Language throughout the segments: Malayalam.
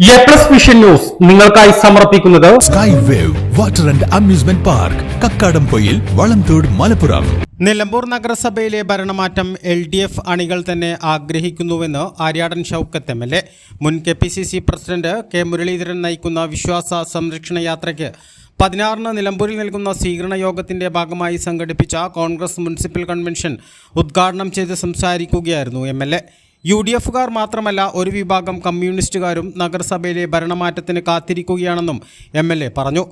എ പ്ലസ് വിഷൻ ന്യൂസ് നിങ്ങൾക്കായി സമർപ്പിക്കുന്നത് sky wave water and amusement park Kakkadampoyil Valamthode Malappuram. Nilambur നഗരസഭയിലെ ഭരണമാറ്റം എൽ ഡി എഫ് അണികൾ തന്നെ ആഗ്രഹിക്കുന്നുവെന്ന് Aryadan Shoukath M L A. മുൻ K P C C president K Muraleedharan നയിക്കുന്ന വിശ്വാസ സംരക്ഷണ യാത്രയ്ക്ക് പതിനാറിന് നിലമ്പൂരിൽ നൽകുന്ന സ്വീകരണ യോഗത്തിന്റെ ഭാഗമായി സംഘടിപ്പിച്ച കോൺഗ്രസ് മുനിസിപ്പൽ കൺവെൻഷൻ ഉദ്ഘാടനം ചെയ്ത് സംസാരിക്കുകയായിരുന്നു M L A. U D എഫുകാർ മാത്രമല്ല ഒരു വിഭാഗം കമ്മ്യൂണിസ്റ്റുകാരും നഗരസഭയിലെ ഭരണമാറ്റത്തിന് കാത്തിരിക്കുകയാണെന്നും എം എൽ എ പറഞ്ഞു.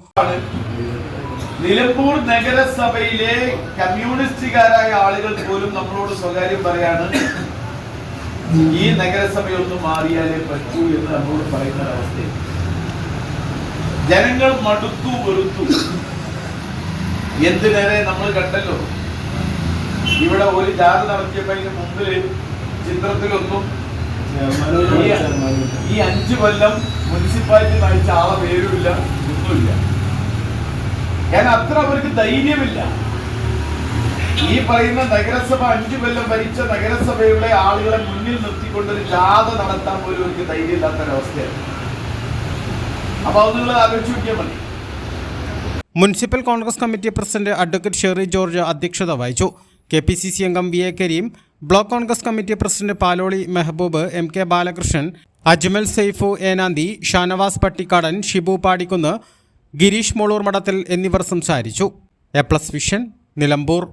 നിലമ്പൂർ നഗരസഭയിലെ കമ്മ്യൂണിസ്റ്റുകാരായ ആളുകൾ പോലും നമ്മളോട് സ്വകാര്യം പറയാണ് ഈ നഗരസഭയൊന്നും മാറിയാലേ പറ്റൂ എന്ന് നമ്മളോട് പറയുന്ന അവസ്ഥ ജനങ്ങൾ മടുത്തു വെറുത്തു. എന്തിനേറെ നമ്മൾ കണ്ടല്ലോ? ഇവിടെ ഒരു ജാഥ നടത്തിയപ്പോ അതിന് ചിത്രത്തിലൊന്നും ഈ- ഈ അഞ്ചു കൊല്ലം മുനിസിപ്പാലിറ്റി നയിച്ച ആളെ പേരുമില്ല ഒന്നുമില്ല. കാരണം അത്ര അവർക്ക് ധൈര്യമില്ല. ഈ പറയുന്ന നഗരസഭ അഞ്ചു കൊല്ലം ഭരിച്ച നഗരസഭയുടെ ആളുകളെ മുന്നിൽ നിർത്തിക്കൊണ്ട് ഒരു ജാഥ നടത്താൻ പോലും അവർക്ക് ധൈര്യമില്ലാത്ത ഒരവസ്ഥയാണ് അപ്പൊ അത് നിങ്ങൾ ആലോചിച്ച് നോക്കിയാൽ മതി. Municipal Congress committee president advocate Shery George അധ്യക്ഷത വഹിച്ചു. കെ പി സി സി അംഗം V A Kareem block Congress committee president Paloli Mehaboob M K Balakrishnan Ajmal Saifu Enanthi Shanavas Pattikkadan Shibu Padikkunnu Gireesh Moloor Madathil എന്നിവർ സംസാരിച്ചു. A plus vision Nilambur.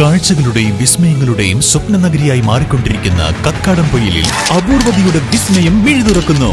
കാഴ്ചകളുടെയും വിസ്മയങ്ങളുടെയും സ്വപ്ന നഗരിയായി മാറിക്കൊണ്ടിരിക്കുന്ന കക്കാടം പൊയിലിൽ അപൂർവതയുടെ വിസ്മയം മിഴുതുറക്കുന്നു.